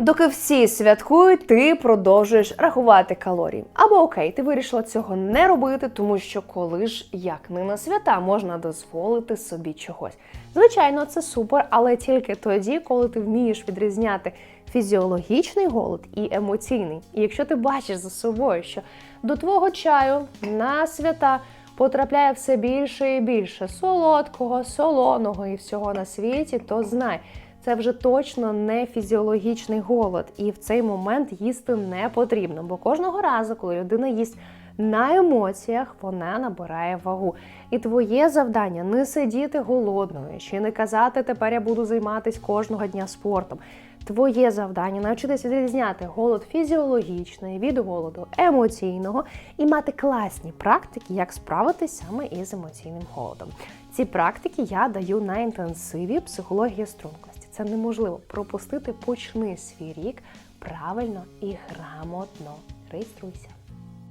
Доки всі святкують, ти продовжуєш рахувати калорії. Або окей, ти вирішила цього не робити, тому що коли ж як не на свята можна дозволити собі чогось. Звичайно, це супер, але тільки тоді, коли ти вмієш відрізняти фізіологічний голод і емоційний. І якщо ти бачиш за собою, що до твого чаю на свята потрапляє все більше і більше солодкого, солоного і всього на світі, то знай. Це вже точно не фізіологічний голод, і в цей момент їсти не потрібно, бо кожного разу, коли людина їсть на емоціях, вона набирає вагу. І твоє завдання не сидіти голодною, чи не казати тепер я буду займатися кожного дня спортом. Твоє завдання навчитися відрізняти голод фізіологічний від голоду емоційного і мати класні практики, як справитись саме із емоційним голодом. Ці практики я даю на інтенсиві психологія стрункості. Це неможливо пропустити. Почни свій рік правильно і грамотно. Реєструйся.